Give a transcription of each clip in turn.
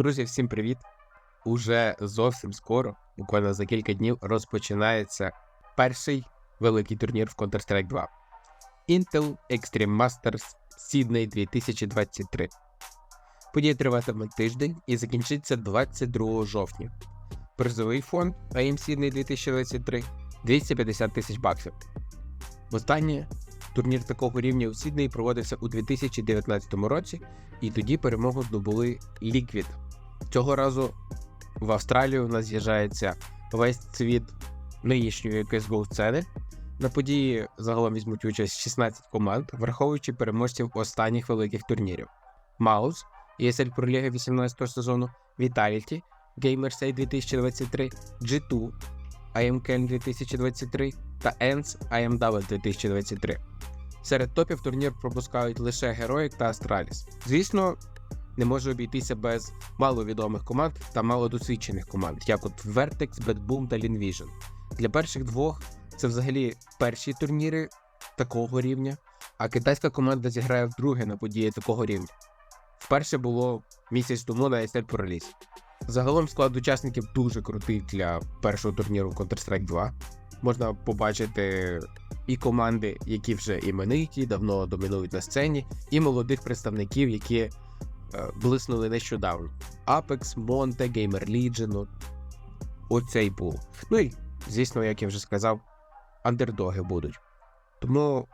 Друзі, всім привіт! Уже зовсім скоро, буквально за кілька днів, розпочинається перший великий турнір в Counter-Strike 2 Intel Extreme Masters Sydney 2023. Подія триватиме тиждень і закінчиться 22 жовтня. Призовий фонд AM Sydney 2023 250 тисяч баксів. Востаннє турнір такого рівня у Сіднеї проводився у 2019 році, і тоді перемогу здобули Liquid. Цього разу в Австралію у нас з'їжджається весь світ нинішньої CSGO сцени. На події загалом візьмуть участь 16 команд, враховуючи переможців останніх великих турнірів: Маус, ESL Pro League 18 сезону, Vitality, GamersA 2023, G2, IMCAN 2023 та ENS IMW 2023. Серед топів турнір пропускають лише Heroic та Astralis. Звісно, не може обійтися без маловідомих команд та малодосвідчених команд, як от Vertex, Bad Boom та Linvision. Для перших двох це взагалі перші турніри такого рівня, а китайська команда зіграє вдруге на події такого рівня. Вперше було місяць тому на ESL Pro Release. Загалом склад учасників дуже крутий для першого турніру Counter-Strike 2. Можна побачити і команди, які вже імениті, давно домінують на сцені, і молодих представників, які блиснули нещодавно. Apex, Monte, Gamer Legion. Оцей пул. Ну і, звісно, як я вже сказав, андердоги будуть. Тому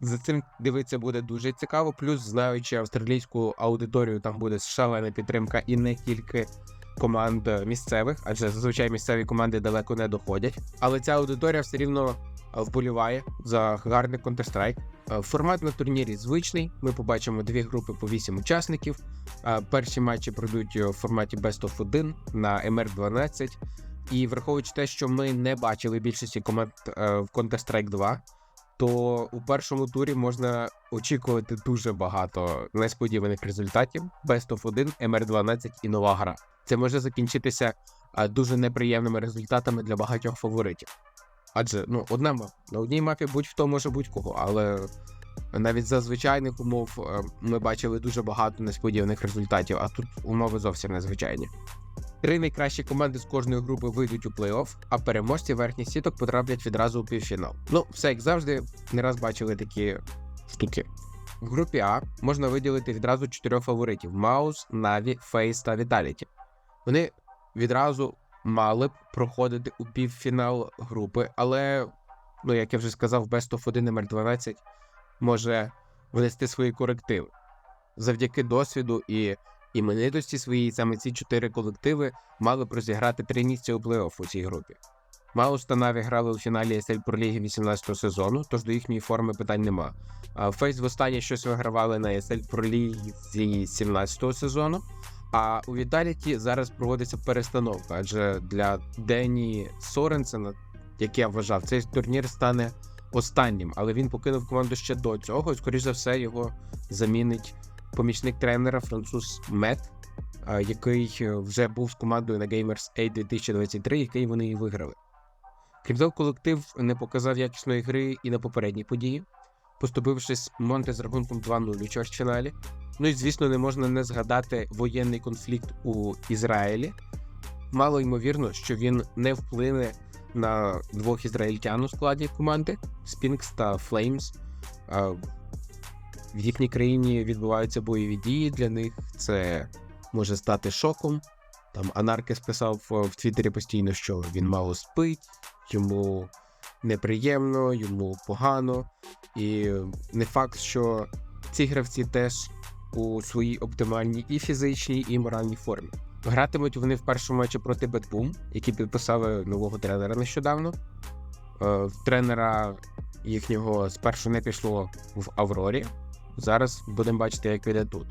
за цим дивитися буде дуже цікаво. Плюс, знаючи австралійську аудиторію, там буде шалена підтримка і не тільки команд місцевих, адже зазвичай місцеві команди далеко не доходять. Але ця аудиторія все рівно е, вболіває за гарний Counter-Strike. Е, Формат на турнірі звичний. Ми побачимо дві групи по 8 учасників. Е, Перші матчі пройдуть в форматі Best of 1 на MR12. І враховуючи те, що ми не бачили більшості команд е, в Counter-Strike 2, то у першому турі можна очікувати дуже багато несподіваних результатів: Best of 1, MR12 і нова гра. Це може закінчитися дуже неприємними результатами для багатьох фаворитів. Адже ну, одна ма- на одній мапі будь-хто може будь-кого, але навіть за звичайних умов е, ми бачили дуже багато несподіваних результатів, а тут умови зовсім незвичайні. Три найкращі команди з кожної групи вийдуть у плей-офф, а переможці верхніх сіток потраплять відразу у півфінал. Ну, все як завжди, не раз бачили такі штуки. В групі А можна виділити відразу чотирьох фаворитів: Маус, Наві, Фейс та Віталіті. Вони відразу мали б проходити у півфінал групи, але, ну як я вже сказав, Best of 1 номер 12 може внести свої корективи. Завдяки досвіду і іменитості своїй саме ці чотири колективи мали б розіграти три місця у плей-офф у цій групі. Маус та грали у фіналі Pro League 18 сезону, тож до їхньої форми питань нема. Фейс востаннє щось вигравали на SL Pro League 17 сезону. А у Віталіті зараз проводиться перестановка, адже для Дені Соренсена, як я вважав, цей турнір стане останнім, але він покинув команду ще до цього. І, скоріш за все, його замінить помічник тренера француз Мет, який е, вже був з командою на Gamers A 2023, який вони і виграли. Крім того, колектив не показав якісної гри і на попередній події, поступившись Монте з рахунком 2-0 у чвертьфіналі. Ну і звісно, не можна не згадати воєнний конфлікт у Ізраїлі. Мало ймовірно, що він не вплине на двох ізраїльтян у складі команди Spinks та. А, В їхній країні відбуваються бойові дії для них. Це може стати шоком. Там Анаркес писав е, в Твіттері постійно, що він мало спить, йому неприємно, йому погано. І не факт, що ці гравці теж у своїй оптимальній і фізичній, і моральній формі. Гратимуть вони в першому матчі проти Бетбум, які підписали нового тренера нещодавно. Е, в тренера їхнього спершу не пішло в Аврорі. Зараз будемо бачити, як піде тут.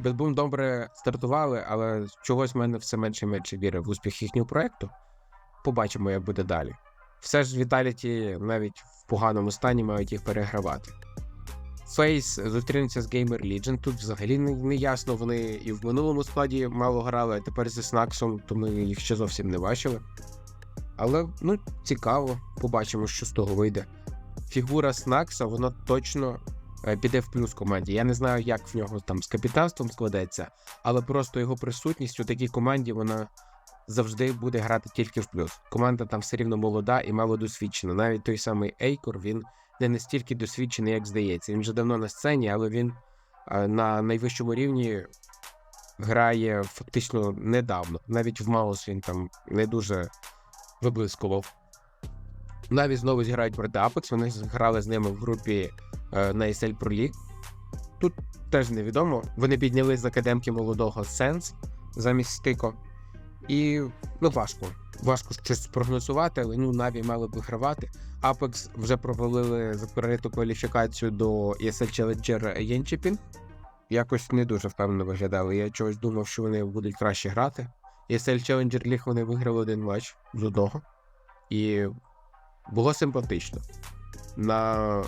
Бетбум добре стартували, але чогось в мене все менше і менше віри в успіх їхнього проекту. Побачимо, як буде далі. Все ж Віталіті навіть в поганому стані мають їх перегравати. Фейс зустрінеться з Gamer Legion. Тут взагалі не, не ясно. Вони і в минулому складі мало грали, а тепер зі Снаксом, то ми їх ще зовсім не бачили. Але ну, цікаво, побачимо, що з того вийде. Фігура Снакса, вона точно е, піде в плюс команді. Я не знаю, як в нього там з капітанством складеться, але просто його присутність у такій команді вона завжди буде грати тільки в плюс. Команда там все рівно молода і мало досвідчена. Навіть той самий Ейкор він не настільки досвідчений, як здається. Він вже давно на сцені, але він е, на найвищому рівні грає фактично недавно. Навіть в Маус він там не дуже виблискував. Навіть знову зіграють проти Apex, вони грали з ними в групі е, на ESL Pro League. Тут теж невідомо. Вони підняли з академки молодого Сенс замість стико. І ну важко. Важко щось спрогнозувати, але ну Наві мали б вигравати. Apex вже провалили закриту кваліфікацію до ESL Challenger Єнчепін. Якось не дуже впевнено виглядали. Я чогось думав, що вони будуть краще грати. ESL Challenger League вони виграли один матч з одного. І було симпатично. На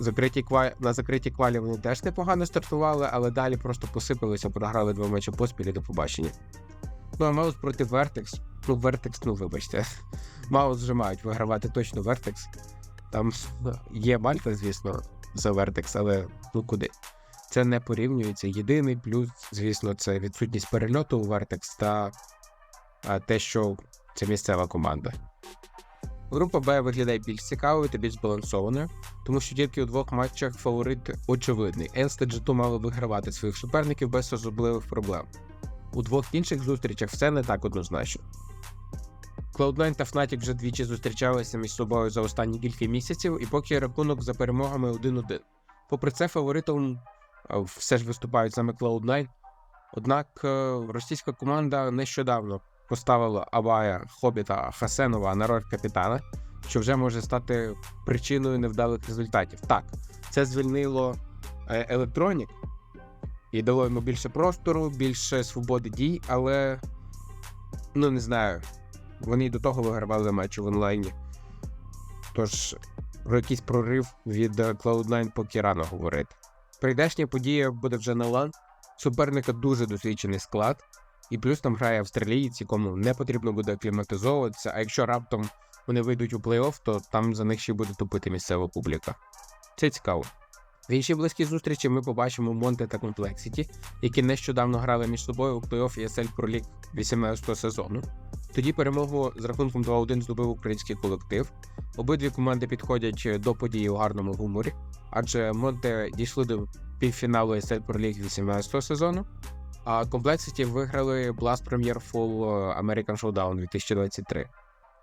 закритій квалі, на закритій квалі вони теж непогано стартували, але далі просто посипалися, програли два матчі поспіль і до побачення. Ну, а Маус проти Vertex. Ну, Vertex, ну вибачте. Маус вже мають вигравати точно Vertex. Там є Мальта, звісно, за Vertex, але ну куди? Це не порівнюється. Єдиний плюс, звісно, це відсутність перельоту у Vertex та а, те, що це місцева команда. Група Б виглядає більш цікавою та більш збалансованою, тому що тільки у двох матчах фаворит очевидний. Енс та G2 мали вигравати своїх суперників без особливих проблем. У двох інших зустрічах все не так однозначно. Cloud9 та Fnatic вже двічі зустрічалися між собою за останні кілька місяців, і поки рахунок за перемогами 1-1. Попри це, фаворитом все ж виступають саме Cloud9. Однак е, російська команда нещодавно поставила Абая, Хобіта, Хасенова на роль капітана, що вже може стати причиною невдалих результатів. Так, це звільнило Електронік і дало йому більше простору, більше свободи дій, але ну не знаю. Вони й до того вигравали матчі в онлайні. Тож про якийсь прорив від е, Cloud9 поки рано говорити. Прийдешня подія буде вже на лан. Суперника дуже досвідчений склад, і плюс там грає австралієць, якому не потрібно буде акліматизовуватися, а якщо раптом вони вийдуть у плей-офф, то там за них ще буде тупити місцева публіка. Це цікаво. В іншій близькій зустрічі ми побачимо Монте та Complexity, які нещодавно грали між собою у плей-офф ESL Pro League 18 сезону. Тоді перемогу з рахунком 2-1 здобив український колектив. Обидві команди підходять до події у гарному гуморі, адже Монте дійшли до півфіналу ESL Pro League 18 сезону, а Complexity виграли Blast Premier Full American Showdown 2023.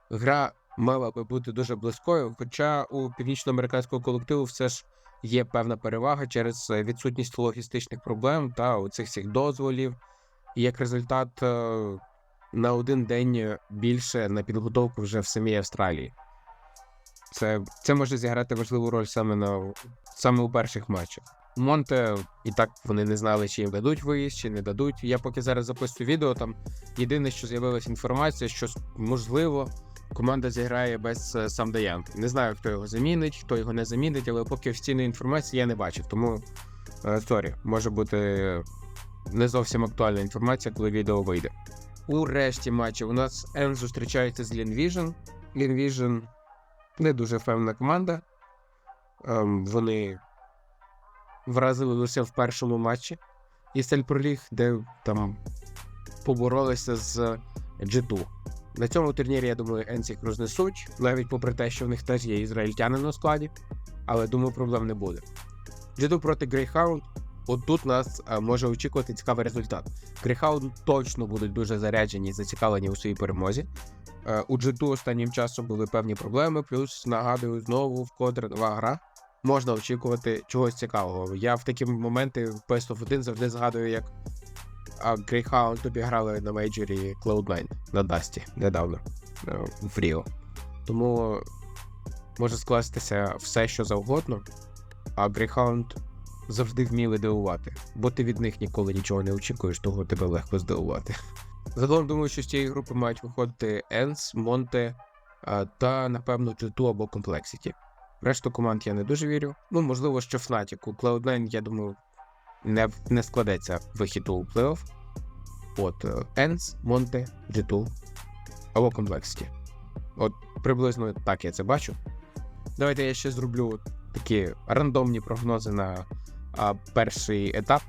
Гра мала би бути дуже близькою, хоча у північноамериканського колективу все ж є певна перевага через відсутність логістичних проблем та оцих всіх дозволів. І як результат е, на один день більше на підготовку вже в самій Австралії. Це це може зіграти важливу роль саме на саме у перших матчах. Монте і так вони не знали, чи їм дадуть виїзд, чи не дадуть. Я поки зараз записую відео. Там єдине, що з'явилася інформація, що можливо команда зіграє без Самдаянг. Не знаю, хто його замінить, хто його не замінить, але поки офіційної інформації я не бачив. Тому сорі, може бути не зовсім актуальна інформація, коли відео вийде. У решті матчів у нас Н зустрічається з Лінвіжн. Лінвіжн не дуже певна команда. Ем, вони вразили лише в першому матчі. І Стельпроліг, де там поборолися з G2. На цьому турнірі, я думаю, Енс рознесуть, навіть попри те, що в них теж є ізраїльтяни на складі, але думаю, проблем не буде. G2 проти Greyhound. От тут нас може очікувати цікавий результат. Greyhound точно будуть дуже заряджені і зацікавлені у своїй перемозі. У G2 останнім часом були певні проблеми, плюс нагадую, знову вкотре нова гра. Можна очікувати чогось цікавого. Я в такі моменти в Best of 1 завжди згадую, як а Greyhound обіграли на мейджорі Cloud9 на Дасті недавно в Ріо. Тому може скластися все, що завгодно, а Greyhound завжди вміли дивувати, бо ти від них ніколи нічого не очікуєш, того тебе легко здивувати. Загалом думаю, що з цієї групи мають виходити Енс, Монте та, напевно, G2 або Complexity. Решту команд я не дуже вірю. Ну, можливо, що Fnatic. У Cloud9, я думаю, не не складеться вихід у плей-офф. От Енс, Монте, G2 або Complexity. От приблизно так я це бачу. Давайте я ще зроблю такі рандомні прогнози на а, перший етап.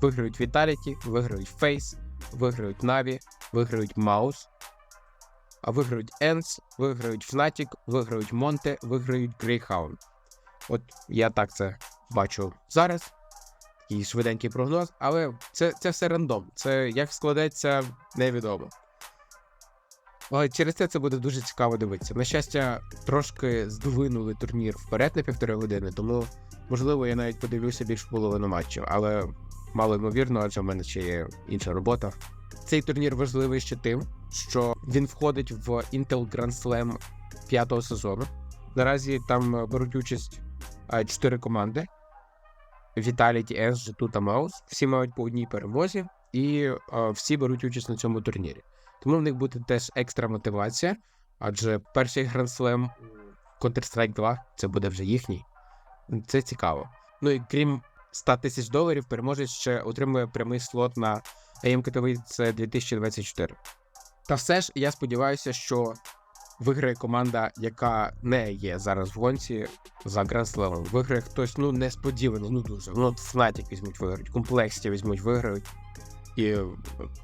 Виграють Vitality, виграють Face, виграють Na'Vi, виграють Маус, а виграють Ends, виграють Fnatic, виграють Монте, виграють Greyhound. От я так це бачу зараз. Такий швиденький прогноз, але це, це все рандом. Це як складеться, невідомо. Але через це це буде дуже цікаво дивитися. На щастя, трошки здвинули турнір вперед на півтори години, тому можливо я навіть подивлюся більш половину матчів, але мало ймовірно, адже в мене ще є інша робота. Цей турнір важливий ще тим, що він входить в Intel Grand Slam п'ятого сезону. Наразі там беруть участь чотири команди: Vitality, S, G2 та Mouse. Всі мають по одній перемозі, і е, всі беруть участь на цьому турнірі. Тому в них буде теж екстра мотивація, адже перший у Counter-Strike 2 це буде вже їхній. Це цікаво. Ну і крім 100 тисяч доларів, переможець ще отримує прямий слот на AM Katowice 2024. Та все ж я сподіваюся, що виграє команда, яка не є зараз в гонці за Slam. Виграє хтось ну несподівано, ну дуже. Ну от Fnatic візьмуть виграють, комплексті візьмуть виграють. І е,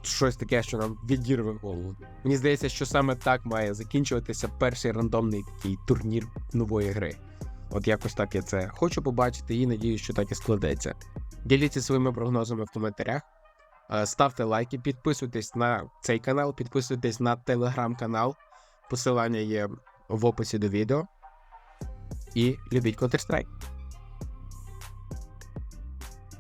щось таке, що нам відірве голову. Мені здається, що саме так має закінчуватися перший рандомний такий турнір нової гри. От якось так я це хочу побачити і надію, що так і складеться. Діліться своїми прогнозами в коментарях. Е, Ставте лайки, підписуйтесь на цей канал, підписуйтесь на телеграм-канал. Посилання є в описі до відео. І любіть Counter-Strike.